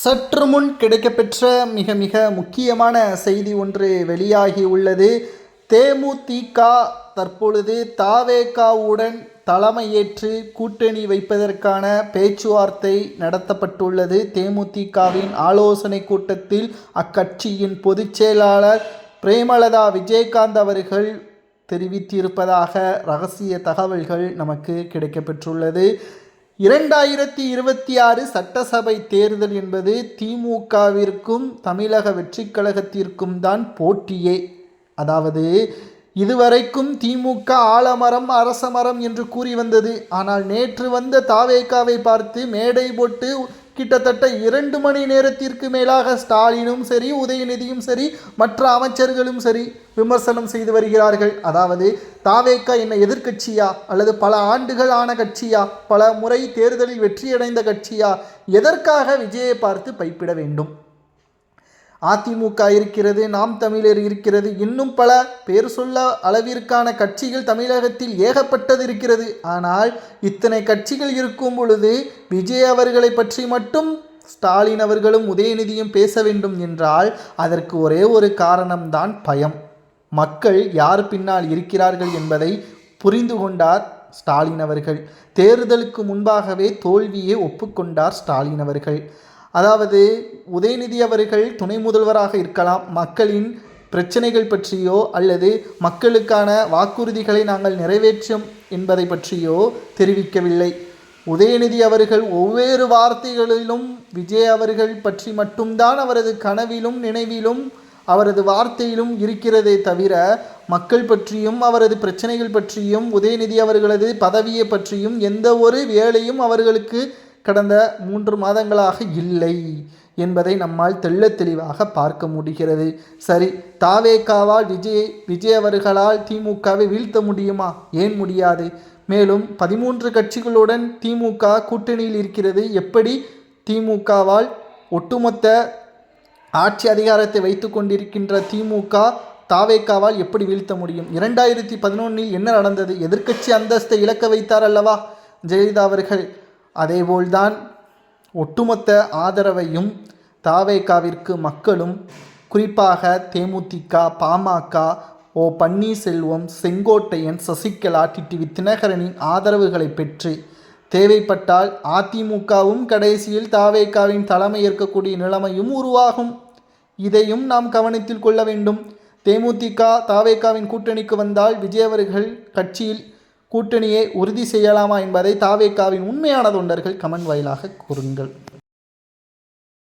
சற்று முன் கிடைக்கப்பெற்ற மிக மிக முக்கியமான செய்தி ஒன்று வெளியாகி உள்ளது. தேமுதிக தற்பொழுது தாவேகாவுடன் தலைமையேற்று கூட்டணி வைப்பதற்கான பேச்சுவார்த்தை நடத்தப்பட்டுள்ளது. தேமுதிகவின் ஆலோசனை கூட்டத்தில் அக்கட்சியின் பொதுச் செயலாளர் பிரேமலதா விஜயகாந்த் அவர்கள் தெரிவித்திருப்பதாக ரகசிய தகவல்கள் நமக்கு கிடைக்கப்பெற்றுள்ளது. இரண்டாயிரத்தி இருபத்தி ஆறு சட்டசபை தேர்தல் என்பது திமுகவிற்கும் தமிழக வெற்றிக் கழகத்திற்கும் தான் போட்டியே. அதாவது இதுவரைக்கும் திமுக ஆலமரம் அரசமரம் என்று கூறி வந்தது. ஆனால் நேற்று வந்த தாவேக்காவை பார்த்து மேடை போட்டு கிட்டத்தட்ட இரண்டு மணி நேரத்திற்கு மேலாக ஸ்டாலினும் சரி உதயநிதியும் சரி மற்ற அமைச்சர்களும் சரி விமர்சனம் செய்து வருகிறார்கள். அதாவது தாவேக்கா என்ன எதிர்க்கட்சியா அல்லது பல ஆண்டுகள் ஆன கட்சியா பல முறை தேர்தலில் வெற்றியடைந்த கட்சியா எதற்காக விஜயை பார்த்து பைப்பிட வேண்டும்? அதிமுக இருக்கிறது நாம் தமிழர் இருக்கிறது இன்னும் பல பேர் சொல்ல அளவிற்கான கட்சிகள் தமிழகத்தில் ஏகப்பட்டது இருக்கிறது. ஆனால் இத்தனை கட்சிகள் இருக்கும் பொழுது விஜய் அவர்களை பற்றி மட்டும் ஸ்டாலின் அவர்களும் உதயநிதியும் பேச வேண்டும் என்றால் அதற்கு ஒரே ஒரு காரணம்தான் பயம். மக்கள் யார் பின்னால் இருக்கிறார்கள் என்பதை புரிந்து கொண்டார் ஸ்டாலின் அவர்கள். தேர்தலுக்கு முன்பாகவே தோல்வியை ஒப்புக்கொண்டார் ஸ்டாலின் அவர்கள். அதாவது உதயநிதி அவர்கள் துணை முதல்வராக இருக்கலாம் மக்களின் பிரச்சனைகள் பற்றியோ அல்லது மக்களுக்கான வாக்குறுதிகளை நாங்கள் நிறைவேற்றும் என்பதை பற்றியோ தெரிவிக்கவில்லை. உதயநிதி அவர்கள் ஒவ்வொரு வார்த்தைகளிலும் விஜய் அவர்கள் பற்றி மட்டும்தான் அவரது கனவிலும் நினைவிலும் அவரது வார்த்தையிலும் இருக்கிறதே தவிர மக்கள் பற்றியும் அவரது பிரச்சனைகள் பற்றியும் உதயநிதி அவர்களது பதவியை பற்றியும் எந்த ஒரு வேலையும் அவர்களுக்கு கடந்த மூன்று மாதங்களாக இல்லை என்பதை நம்மால் தெள்ள தெளிவாக பார்க்க முடிகிறது. சரி தாவேக்காவால் விஜய் விஜய் அவர்களால் திமுகவை வீழ்த்த முடியுமா? ஏன் முடியாது? மேலும் பதிமூன்று கட்சிகளுடன் திமுக கூட்டணியில் இருக்கிறது. எப்படி திமுகவால் ஒட்டுமொத்த ஆட்சி அதிகாரத்தை வைத்து கொண்டிருக்கின்ற திமுக தாவேக்காவால் எப்படி வீழ்த்த முடியும்? இரண்டாயிரத்தி பதினொன்றில் என்ன நடந்தது? எதிர்க்கட்சி அந்தஸ்தை இழக்க வைத்தார் அல்லவா? ஜெயலலிதா அவர்கள் அதேபோல்தான் ஒட்டுமொத்த ஆதரவையும் தாவேகாவிற்கு மக்களும் குறிப்பாக தேமுதிக பாமக ஓ பன்னீர்செல்வம் செங்கோட்டையன் சசிகலா டிடிவி தினகரனின் ஆதரவுகளை பெற்று தேவைப்பட்டால் அதிமுகவும் கடைசியில் தாவேகாவின் தலைமை ஏற்கக்கூடிய நிலைமையும் உருவாகும். இதையும் நாம் கவனத்தில் கொள்ள வேண்டும். தேமுதிக தாவேகாவின் கூட்டணிக்கு வந்தால் விஜய் அவர்கள் கட்சியில் கூட்டணியை உறுதி செய்யலாமா என்பதை தாவேக்காவின் உண்மையான தொண்டர்கள் கமெண்ட் வாயிலாக கூறுங்கள்.